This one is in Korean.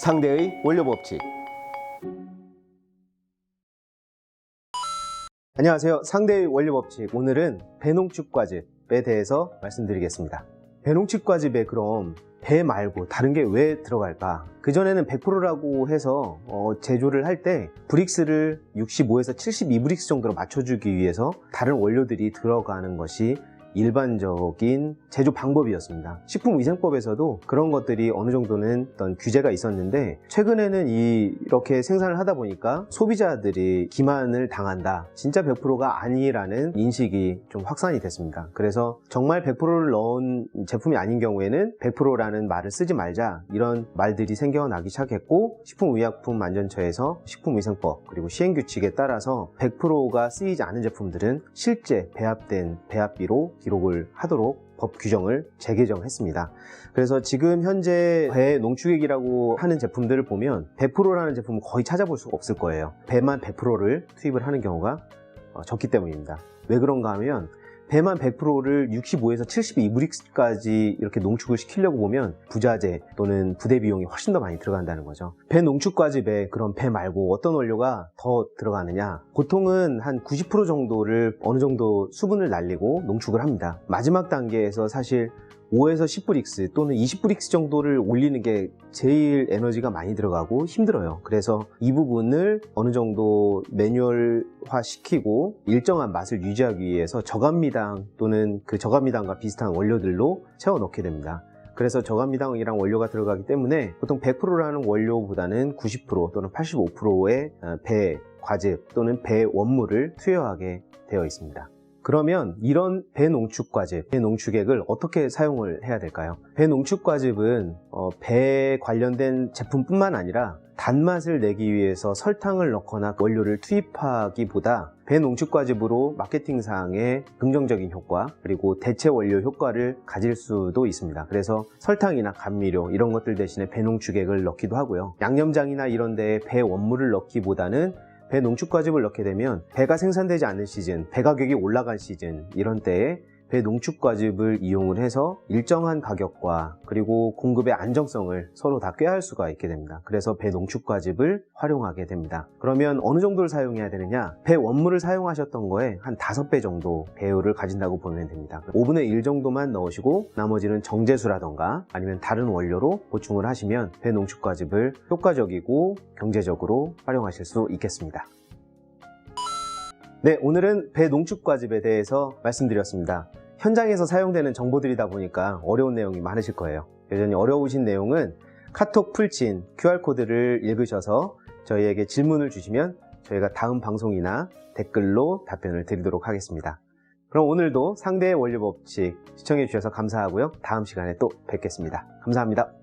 상대의 원료 법칙. 안녕하세요. 상대의 원료 법칙. 오늘은 배농축과즙에 대해서 말씀드리겠습니다. 배농축과즙에 그럼 배 말고 다른 게 왜 들어갈까? 그전에는 100%라고 해서 어, 제조를 할 때 브릭스를 65에서 72브릭스 정도로 맞춰주기 위해서 다른 원료들이 들어가는 것이 일반적인 제조 방법이었습니다. 식품위생법에서도 그런 것들이 어느 정도는 어떤 규제가 있었는데 최근에는 이, 이렇게 생산을 하다 보니까 소비자들이 기만을 당한다. 진짜 100%가 아니라는 인식이 좀 확산이 됐습니다. 그래서 정말 100%를 넣은 제품이 아닌 경우에는 100%라는 말을 쓰지 말자 이런 말들이 생겨나기 시작했고 식품의약품안전처에서 식품위생법 그리고 시행규칙에 따라서 100%가 쓰이지 않은 제품들은 실제 배합된 배합비로 기록을 하도록 법 규정을 재개정했습니다. 그래서 지금 현재 배 농축액이라고 하는 제품들을 보면 100%라는 제품은 거의 찾아볼 수가 없을 거예요. 배만 100%를 투입을 하는 경우가 어, 적기 때문입니다. 왜 그런가 하면 배만 100%를 65에서 72브릭스까지 이렇게 농축을 시키려고 보면 부자재 또는 부대 비용이 훨씬 더 많이 들어간다는 거죠. 배 농축과즙에 그런 배 말고 어떤 원료가 더 들어가느냐? 보통은 한 90% 정도를 어느 정도 수분을 날리고 농축을 합니다. 마지막 단계에서 사실 5에서 10브릭스 또는 20브릭스 정도를 올리는 게 제일 에너지가 많이 들어가고 힘들어요. 그래서 이 부분을 어느 정도 매뉴얼화 시키고 일정한 맛을 유지하기 위해서 저감미당 또는 그 저감미당과 비슷한 원료들로 채워 넣게 됩니다. 그래서 저감미당이랑 원료가 들어가기 때문에 보통 100%라는 원료보다는 90% 또는 85%의 배 과즙 또는 배 원물을 투여하게 되어 있습니다. 그러면 이런 배농축과즙, 배농축액을 어떻게 사용을 해야 될까요? 배농축과즙은 어, 배 관련된 제품뿐만 아니라 단맛을 내기 위해서 설탕을 넣거나 원료를 투입하기보다 배농축과즙으로 마케팅상의 긍정적인 효과 그리고 대체 원료 효과를 가질 수도 있습니다. 그래서 설탕이나 감미료 이런 것들 대신에 배농축액을 넣기도 하고요. 양념장이나 이런 데에 배 원물을 넣기보다는 배 농축과즙을 넣게 되면 배가 생산되지 않는 시즌, 배 가격이 올라간 시즌 이런 때에 배 농축과즙을 이용을 해서 일정한 가격과 그리고 공급의 안정성을 서로 다 꾀할 수가 있게 됩니다. 그래서 배 농축과즙을 활용하게 됩니다. 그러면 어느 정도를 사용해야 되느냐? 배 원물을 사용하셨던 거에 한 5배 정도 배율을 가진다고 보면 됩니다. 5분의 1 정도만 넣으시고 나머지는 정제수라던가 아니면 다른 원료로 보충을 하시면 배 농축과즙을 효과적이고 경제적으로 활용하실 수 있겠습니다. 네, 오늘은 배 농축과즙에 대해서 말씀드렸습니다. 현장에서 사용되는 정보들이다 보니까 어려운 내용이 많으실 거예요. 여전히 어려우신 내용은 카톡 풀친 QR코드를 읽으셔서 저희에게 질문을 주시면 저희가 다음 방송이나 댓글로 답변을 드리도록 하겠습니다. 그럼 오늘도 상대의 원료 법칙 시청해 주셔서 감사하고요. 다음 시간에 또 뵙겠습니다. 감사합니다.